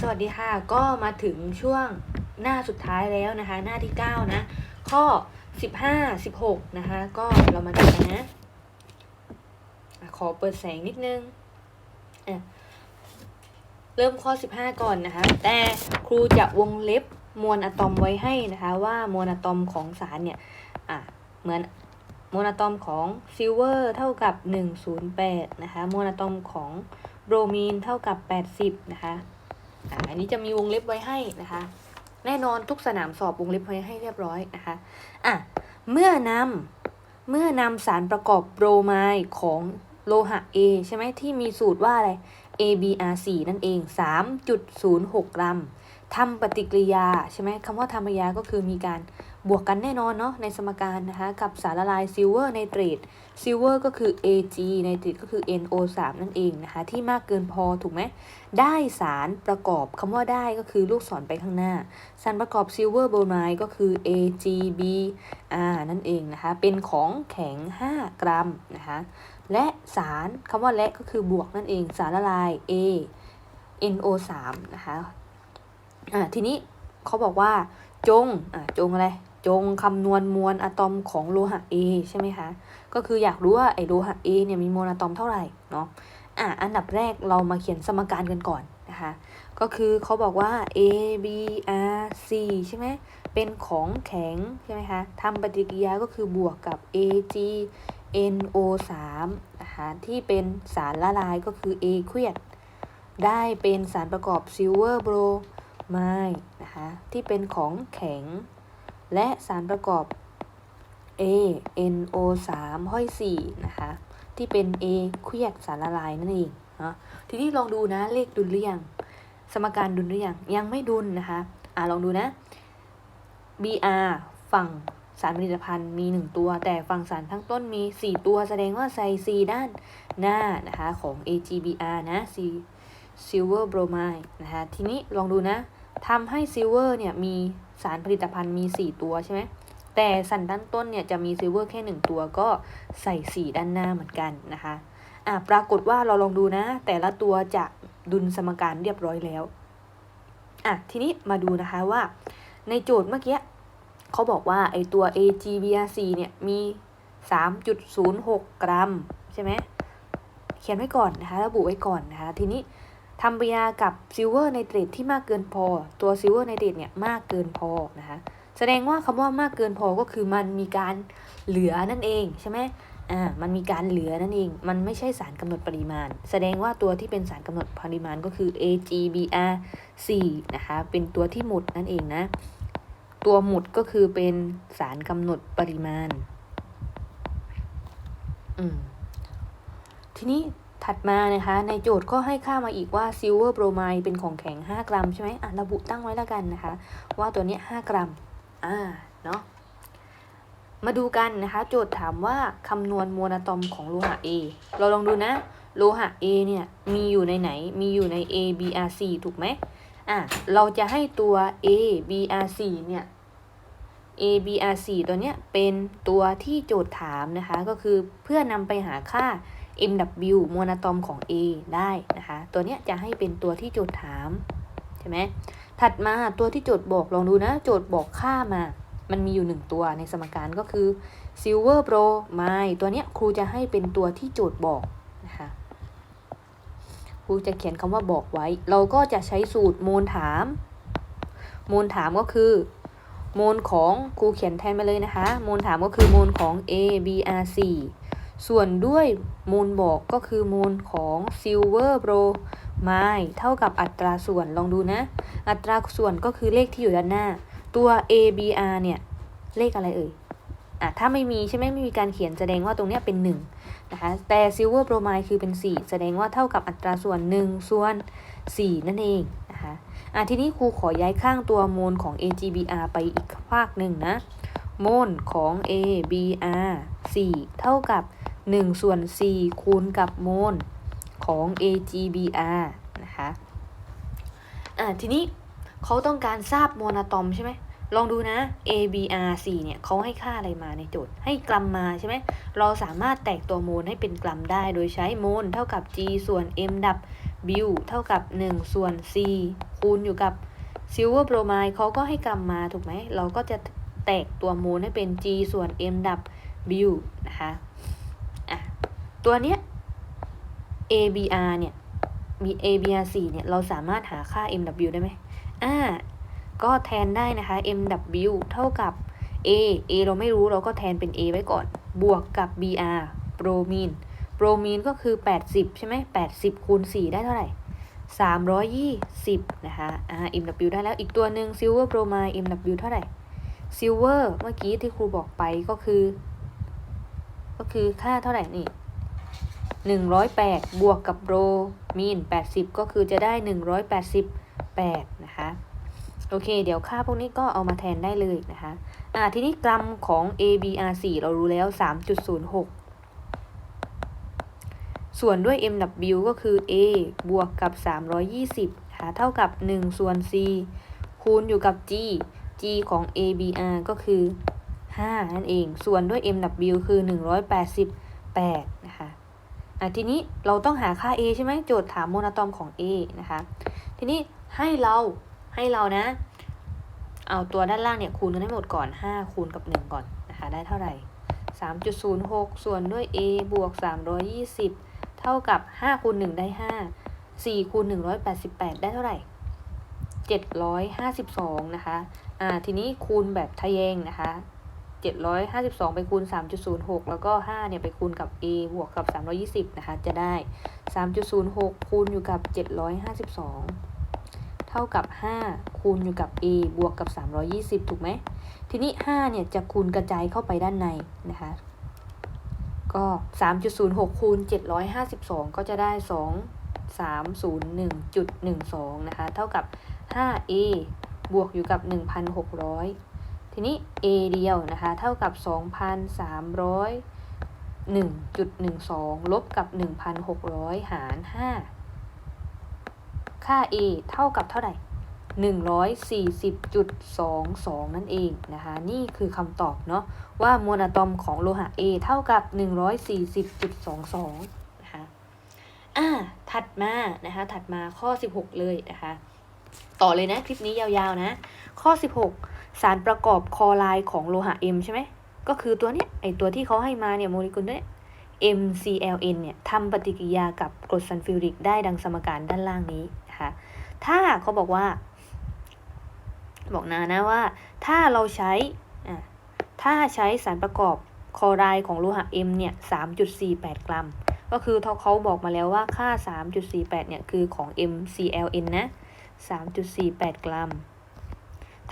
สวัสดีค่ะ ก็มาถึงช่วงหน้าสุดท้ายแล้วนะคะ หน้าที่ 9 นะ ข้อ 15 16 นะคะ ก็เรามาดูกันนะ ขอเปิดแสงนิดนึง เริ่มข้อ 15 ก่อนนะคะ แต่ครูจะวงเล็บมวลอะตอมไว้ให้นะคะ ว่ามวลอะตอมของสารเนี่ยเหมือนมวลอะตอมของซิลเวอร์เท่ากับ 108 นะคะมวลอะตอมของโบรมีนเท่ากับ 80 นะคะ อันนี้จะมีวงเล็บไว้ให้นะคะ แน่นอนทุกสนามสอบวงเล็บไว้ให้เรียบร้อยนะคะอะเมื่อนำเมื่อนำสารประกอบโบรไมด์ของโลหะ A ใช่ไหมที่มีสูตรว่าอะไร ABr4 นั่นเอง 3.06 กรัมทำปฏิกิริยาใช่ไหมคำว่าทำปฏิกิริยาก็คือมีการ บวกกันแน่นอนเนาะในสมการนะคะกับสารละลายซิลเวอร์ไนเตรตซิลเวอร์ก็คือ Ag ไนเตรตก็คือ NO3 นั่นเองนะคะที่มากเกินพอถูกไหมได้สารประกอบคำว่าได้ก็คือลูกศรไปข้างหน้า สารประกอบซิลเวอร์โบรไมด์ก็คือ AgBr นั่นเองนะคะเป็นของแข็ง 5 กรัมนะคะและสารคำว่าและก็คือบวกนั่นเองสารละลาย A NO3 นะคะะทีนี้เขาบอกว่าจงจงอะไร จงคำนวณมวลอะตอมของโลหะ A ใช่ไหมคะ ก็คืออยากรู้ว่าไอโลหะ A เนี่ยมีมวลอะตอมเท่าไหร่เนาะ อะอันดับแรกเรามาเขียนสมการกันก่อนนะคะ ก็คือเขาบอกว่า A B R C ใช่ไหม เป็นของแข็งใช่ไหมคะทำปฏิกิริยาก็คือบวกกับ A G N O 3นะคะที่เป็นสารละลายก็คือ A เครียด ได้เป็นสารประกอบซิลเวอร์โบรไมด์นะคะที่เป็นของแข็ง และสารประกอบ A N O 3 ห้อย4นะคะ ที่เป็น A เครียดสารละลายนั่นเองเนาะทีนี้ลองดูนะเลขดุลหรือยังสมการดุลหรือยังยังไม่ดุลนะคะอ่าลองดูนะ BR ฝั่งสารผลิตภัณฑ์มี 1 ตัว แต่ฝั่งสารทั้งต้นมี 4 ตัว แสดงว่าใส่ C ด้านหน้านะคะของ AgBr นะ C silver bromide นะคะทีนี้ลองดูนะทำให้ silver เนี่ยมี สารผลิตภัณฑ์มี 4 ตัวใช่ไหมแต่สันด้านต้นเนี่ยจะมีซิลเวอร์แค่หนึ่งตัวก็ใส่สีด้านหน้าเหมือนกันนะคะอะปรากฏว่าเราลองดูนะ แต่ละตัวจะดุลสมการเรียบร้อยแล้วอะทีนี้มาดูนะคะว่า ในโจทย์เมื่อกี้เขาบอกว่าไอตัว AgBr4 เนี่ยมี 3.06 กรัม ใช่ไหมเขียนไว้ก่อนนะคะ ระบุไว้ก่อนนะคะ ทีนี้ ทำปฏิกิริยากับซิลเวอร์ไนเตรตที่มากเกินพอ ตัวซิลเวอร์ไนเตรตเนี่ยมากเกินพอนะคะแสดงว่าคำว่ามากเกินพอก็คือมันมีการเหลือนั่นเองใช่ไหมอ่ามันมีการเหลือนั่นเอง มันไม่ใช่สารกำหนดปริมาณ แสดงว่าตัวที่เป็นสารกำหนดปริมาณก็คือ AgBr4 นะคะเป็นตัวที่หมดนั่นเองนะ ตัวหมดก็คือเป็นสารกำหนดปริมาณอืมทีนี้ ถัดมานะคะในโจทย์ก็ให้ค่ามาอีกว่าซิลเวอร์โบรไมด์เป็นของแข็ง 5 กรัมใช่ไหมอะระบุตั้งไว้แล้วกันนะคะ ว่าตัวนี้ 5 กรัม อ่า เนาะมาดูกันนะคะ โจทย์ถามว่าคำนวณมวลอะตอมของโลหะ A เราลองดูนะ โลหะ A เนี่ยมีอยู่ในไหน มีอยู่ใน ABr4 ถูกไหมอะเราจะให้ตัว ABr4 เนี่ย ABr4 ตัวเนี้ยเป็นตัวที่โจทย์ถามนะคะ ก็คือเพื่อนำไปหาค่า MW มวลอะตอมของ A ได้นะคะ ตัวเนี้ยจะให้เป็นตัวที่โจทย์ถามใช่ไหมถัดมาตัวที่โจทย์บอกลองดูนะ โจทย์บอกค่ามา มันมีอยู่หนึ่งตัวในสมการก็คือ silver pro ไม่ตัวเนี้ยครูจะให้เป็นตัวที่โจทย์บอกนะคะครูจะเขียนคำว่าบอกไว้ เราก็จะใช้สูตรโมลถาม โมลถามก็คือ โมลของครูเขียนแทนมาเลยนะคะ โมลถามก็คือโมลของ A B R 4 ส่วนด้วยโมลบอกก็คือโมลของ silver pro ไม่เท่ากับอัตราส่วนลองดูนะ อัตราส่วนก็คือเลขที่อยู่ด้านหน้า ตัว ABR เนี่ย เลขอะไรเอ่ยอะถ้าไม่มีใช่ไหมไม่มีการเขียนแสดงว่าตรงเนี้ยเป็น1นะคะแต่ Silver Bromide คือเป็น 4 แสดงว่าเท่ากับอัตราส่วน 1 ส่วน 4 นั่นเองนะคะอะทีนี้ครูขอย้ายข้างตัวโมลของ AGBR ไปอีกภาคหนึ่งนะโมลของ ABR 4 เท่ากับ1 ส่วน4คูณกับโมลของ AGBR นะคะอะทีนี้เขาต้องการทราบโมลอะตอมใช่ไหมลองดูนะ ABR4 เนี่ยเขาให้ค่าอะไรมาในโจทย์ ให้กรัมมาใช่ไหม เราสามารถแตกตัวโมลให้เป็นกรัมได้ โดยใช้โมลเท่ากับ G ส่วน M ดับ W เท่ากับ 1 ส่วน C คคูณอยู่กับซิลเวอร์โปรไมด์เขาก็ให้กำมมาถูกไหม เราก็จะแตกตัวโมลให้เป็น G ส่วน M ดับ W นะคะ ตัวเนี้ย ABR เนี่ยมี ABR 4เนี่ย เราสามารถหาค่า MW ได้ไหมอ่า ก็แทนได้นะคะ MW เท่ากับ A A เราไม่รู้เราก็แทนเป็น A ไว้ก่อน บวกกับ BR โปรมีน โปรมีนก็คือ 80 ใช่ไหม 80 คูณ 4 ได้เท่าไหร่ 320 นะคะอ่า MW ได้แล้วอีกตัวหนึ่ง Silver Bromide MW เท่าไหร่ Silver เมื่อกี้ที่ครูบอกไปก็คือ ก็คือค่าเท่าไหร่นี่ 108 บวกกับโรมีน 80 ก็คือจะได้ 188 นะคะ โอเค เดี๋ยวค่าพวกนี้ก็เอามาแทนได้เลยนะคะ อ่า ทีนี้กรัมของ ABR4 เรารู้แล้ว 3.06 ส่วนด้วย MW ก็คือ A บวกกับ 320นะคะเท่ากับ 1 ส่วน C คูณอยู่กับ G G ของ ABR ก็คือ 5 นั่นเอง ส่วนด้วย MW คือ 188 นะคะอะ ทีนี้เราต้องหาค่า A ใช่ไหมโจทย์ถามโมนตอมของ A นะคะ ทีนี้ให้เราให้เรานะ เอาตัวด้านล่างเนี่ยคูณกันให้หมดก่อน 5 คูณกับ 1 ก่อนนะคะได้เท่าไหร่ 3.06 ส่วนด้วย a บวก 320 เท่ากับ 5 คูณ 1 ได้ 5 4คูณ188 ได้เท่าไหร่ 752 นะคะ อ่า ทีนี้คูณแบบทะแยงนะคะ 752 ไปคูณ 3.06 แล้วก็ 5 เนี่ย ไปคูณกับ a บวกกับ 320 นะคะ จะได้ 3.06 คูณอยู่กับ 752 เท่ากับ 5 คูณอยู่กับ a บวกกับ 320 ถูกไหม ทีนี้ 5 เนี่ย จะคูณกระจายเข้าไปด้านในนะคะ ก็ 3.06 คูณ 752 ก็จะได้ 2 301.12 นะคะ เท่ากับ 5a บวกอยู่กับ 1,600 ทีนี้ a เดียวนะคะ เท่ากับ 2,301.12 ลบกับ 1,600 หาร 5 ค่า a เท่ากับเท่าไหร่ 140.22 นั่นเองนะคะ นี่คือคำตอบเนาะว่ามวลอะตอมของโลหะ A เท่ากับ 140.22 นะคะอ่าถัดมานะคะ ถัดมาข้อ 16 เลยนะคะ ต่อเลยนะ คลิปนี้ยาวๆนะ ข้อ 16 สารประกอบคอไรด์ของโลหะ M ใช่ไหมก็คือตัวเนี้ยไอตัวที่เขาให้มาเนี่ยโมเลกุลเนี้ย MClN เนี่ยทำปฏิกิริยากับกรดซัลฟิวริกได้ดังสมการด้านล่างนี้นะคะถ้าเขาบอกว่า บอกนานะว่า ถ้าเราใช้ถ้าใช้สารประกอบคลอไรด์ของโลหะ M เนี่ย 3.48 กรัม ก็คือเขาบอกมาแล้วว่าค่า 3.48 เนี่ย คือของ MClN นะ 3.48 กรัม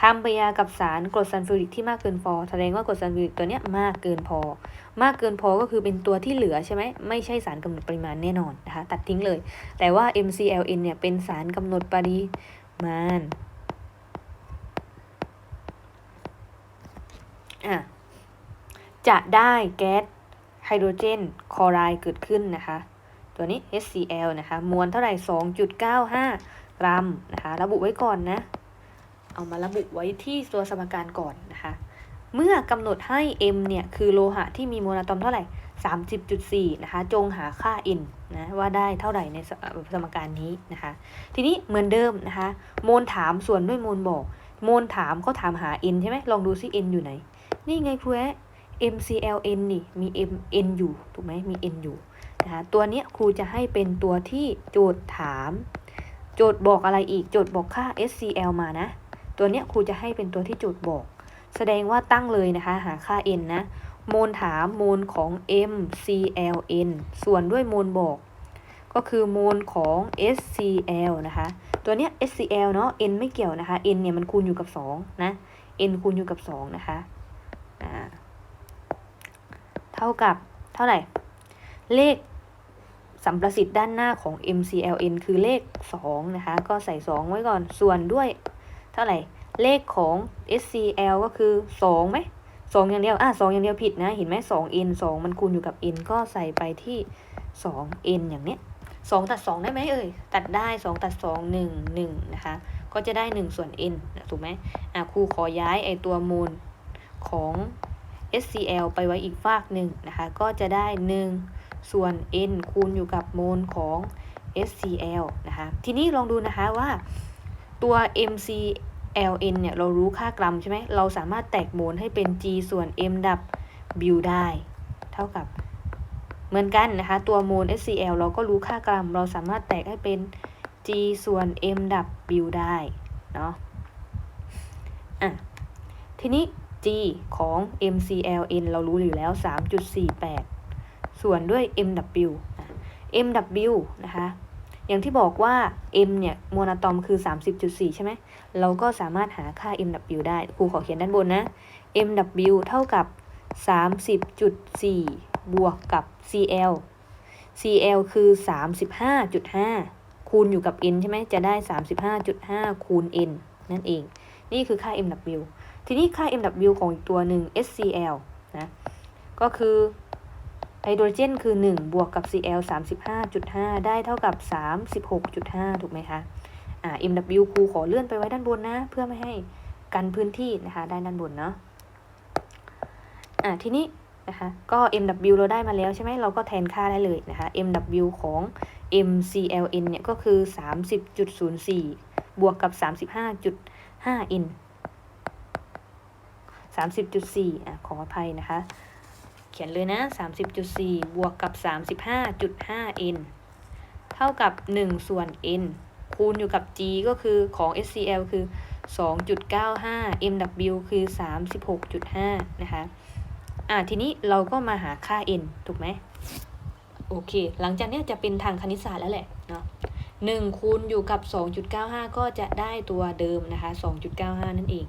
ทำปฏิกิริยากับสารกรดซัลฟิวริกที่มากเกินพอ แสดงว่ากรดซัลฟิวริกตัวเนี้ยมากเกินพอ มากเกินพอก็คือเป็นตัวที่เหลือใช่ไหมไม่ใช่สารกำหนดปริมาณแน่นอนนะคะตัดทิ้งเลย แต่ว่า MClN เนี่ยเป็นสารกำหนดปริมาณอะจะได้แก๊สไฮโดรเจนคลอไรด์เกิดขึ้นนะคะ ตัวนี้ HCl นะคะ มวลเท่าไหร่ 2.95 กรัมนะคะ ระบุไว้ก่อนนะ เอามาระบุไว้ที่ตัวสมการก่อนนะคะ เมื่อกำหนดให้ M เนี่ย คือโลหะที่มีโมลอะตอมเท่าไหร่ 30.4 นะคะ จงหาค่า N นะ ว่าได้เท่าไหร่ในสมการนี้นะคะ ทีนี้เหมือนเดิมนะคะ โมลถามส่วนด้วยโมลบอก โมลถามเขาถามหา N ใช่ไหมลองดูซิ N อยู่ไหน นี่ไงครูแอ MClN นี่มี M N อยู่ถูกไหมมี N อยู่นะคะตัวนี้ครูจะให้เป็นตัวที่โจทย์ถาม โจทย์บอกอะไรอีกโจทย์บอกค่า SCl มานะ ตัวเนี้ยครูจะให้เป็นตัวที่โจทย์บอก แสดงว่าตั้งเลยนะคะ หาค่า n นะ โมลถามโมลของ MClN ส่วนด้วยโมลบอก ก็คือโมลของ SCl นะคะ ตัวเนี้ย SCl เนาะ n ไม่เกี่ยวนะคะ n เนี่ยมันคูณอยู่กับ 2 นะ n คูณอยู่กับ 2 นะคะ อ่า เท่ากับเท่าไหร่ เลขสัมประสิทธิ์ด้านหน้าของ MClN คือเลข 2 นะคะ ก็ใส่ 2 ไว้ก่อน ส่วนด้วย เท่าไหร่ เลขของ SCl ก็คือ2ไหม2อย่างเดียว อะ2อย่างเดียวผิดนะ เห็นไหม2 n 2มันคูณอยู่กับ n ก็ใส่ไปที่2 n อย่างเนี้ย2ตัด2ได้ไหมเอ่ย ตัดได้2ตัด2 1 1นะคะ ก็จะได้1ส่วน n ถูกไหมอะครูขอย้ายไอตัวมูลของ SCl ไปไว้อีกฝากหนึ่งนะคะ ก็จะได้1ส่วน n คูณอยู่กับโมลของ SCl นะคะ ทีนี้ลองดูนะคะว่า ตัว MCLN เนี่ย เรารู้ค่ากรัมใช่ไหม เราสามารถแตกโมลให้เป็น G ส่วน M ดับ W ได้ เท่ากับเหมือนกันนะคะ ตัวโมล HCl เราก็รู้ค่ากรัม เราสามารถแตกให้เป็น G ส่วน M ดับ W ได้เนาะอะทีนี้ G ของ MCLN เรารู้อยู่แล้ว 3.48 ส่วนด้วย MW MW นะคะ อย่างที่บอกว่า M เนี่ยโมนาตอมคือ 30.4 ใช่ไหม เราก็สามารถหาค่า MW ได้ ครูขอเขียนด้านบนนะ MW เท่ากับ 30.4 บวกกับ CL CL คือ 35.5 คูณอยู่กับ N ใช่ไหม จะได้ 35.5 คูณ N นั่นเอง นี่คือค่า MW ทีนี้ค่า MW ของอีกตัวหนึ่ง SCl นะ ก็คือ ไฮโดรเจนคือ 1 บวกกับ Cl 35.5 ได้เท่ากับ 36.5 ถูกไหมคะ อ่า MW ครูขอเลื่อนไปไว้ด้านบนนะ เพื่อไม่ให้กันพื้นที่นะคะ ได้ด้านบนเนาะ อ่า ทีนี้นะคะ ก็ MW เราได้มาแล้วใช่ไหม เราก็แทนค่าได้เลยนะคะ MW ของ MCLN เนี่ยก็คือ 30.04 บวกกับ 35.5 N 30.4 อะ ขออภัยนะคะ เขียนเลยนะ 30.4 บวกกับ 35.5 n เท่ากับ 1 ส่วน n คูณอยู่กับ g ก็คือของ SCl คือ 2.95 mw คือ 36.5 นะคะ อะทีนี้เราก็มาหาค่า n ถูกไหม โอเค หลังจากนี้จะเป็นทางคณิตศาสตร์แล้วแหละเนาะ1คูณอยู่กับ 2.95 ก็จะได้ตัวเดิมนะคะ 2.95 นั่นเอง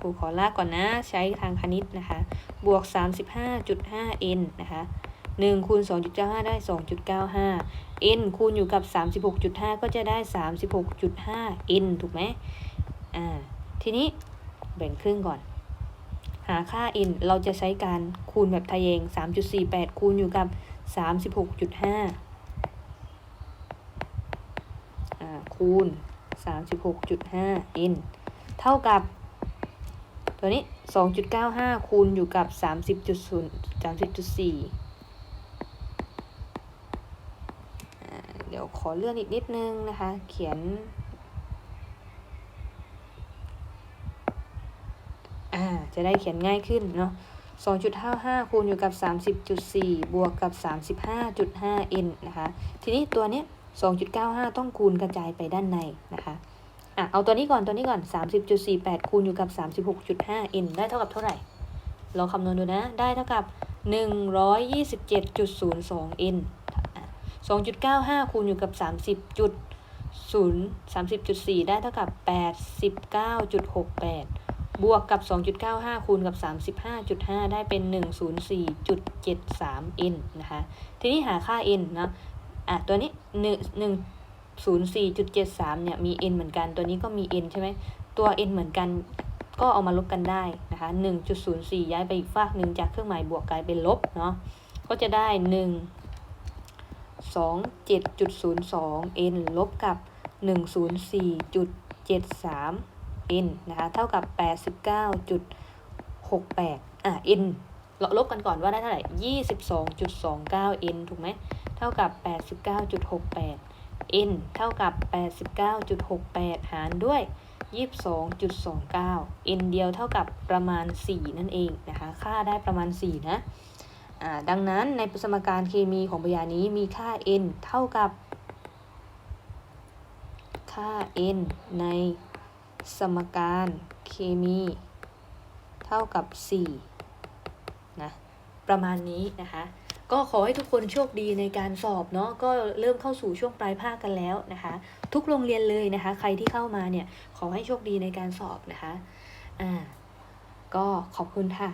ครูขอลากก่อนนะ ใช้ทางคณิตนะคะ บวก 35.5 n นะคะ1คูณ2.95 ได้ 2.95 n คูณอยู่กับ 36.5 ก็จะได้ 36.5 n ถูกไหมอ่า ทีนี้แบ่งครึ่งก่อน หาค่า n เราจะใช้การคูณแบบทะแยง 3.48 คูณอยู่กับ 36.5 อ่า คูณ 36.5 n เท่ากับ ตัวนี้ 2.95 คูณอยู่กับ 30.0 30.4 เดี๋ยวขอเลื่อนอีกนิดนึงนะคะ เขียน อ่า จะได้เขียนง่ายขึ้นเนาะ2.55 คูณอยู่กับ 30.4 บวกกับ 35.5 n นะคะ ทีนี้ตัวเนี้ย2.95 ต้องคูณกระจายไปด้านในนะคะ อะเอาตัวนี้ก่อนตัวนี้ก่อน 30.48 คูณอยู่กับ 36.5 n ได้เท่ากับเท่าไหร่ เราคำนวณดูนะ ได้เท่ากับ 127.02 n 2.95 คูณอยู่กับ 30.0 30.4 ได้เท่ากับ 89.68 บวกกับ 2.95 คูณกับ 35.5 ได้เป็น 104.73 n นะคะ ทีนี้หาค่า n นะ อะ ตัวนี้ 1 1 04.73 เนี่ยมี n เหมือนกัน ตัวนี้ก็มี n ใช่ไหมตัว n เหมือนกันก็เอามาลบกันได้นะคะ1.04 ย้ายไปอีกฝากหนึ่งจากเครื่องหมายบวกกลายเป็นลบเนาะก็จะได้ 1 27.02 n ลบกับ 104.73 n นะคะเท่ากับ 89.68 อะ n เราลบกันก่อนว่าได้เท่าไหร่ 22.29 n ถูกไหม เท่ากับ 89.68 n เท่ากับ 89.68 หารด้วย 22.29 n เดียวเท่ากับประมาณ 4 นั่นเองนะคะ ค่าได้ประมาณ 4 นะดังนั้นในสมการเคมีของพยานี้มีค่า n เท่ากับ ค่า n ในสมการเคมีเท่ากับ 4 นะ ประมาณนี้นะคะ ก็ขอให้ทุกคนโชคดีในการสอบเนาะก็เริ่มเข้าสู่ช่วงปลายภาคกันแล้วนะคะ ทุกโรงเรียนเลยนะคะ ใครที่เข้ามาเนี่ยขอให้โชคดีในการสอบนะคะอ่าก็ขอบคุณค่ะ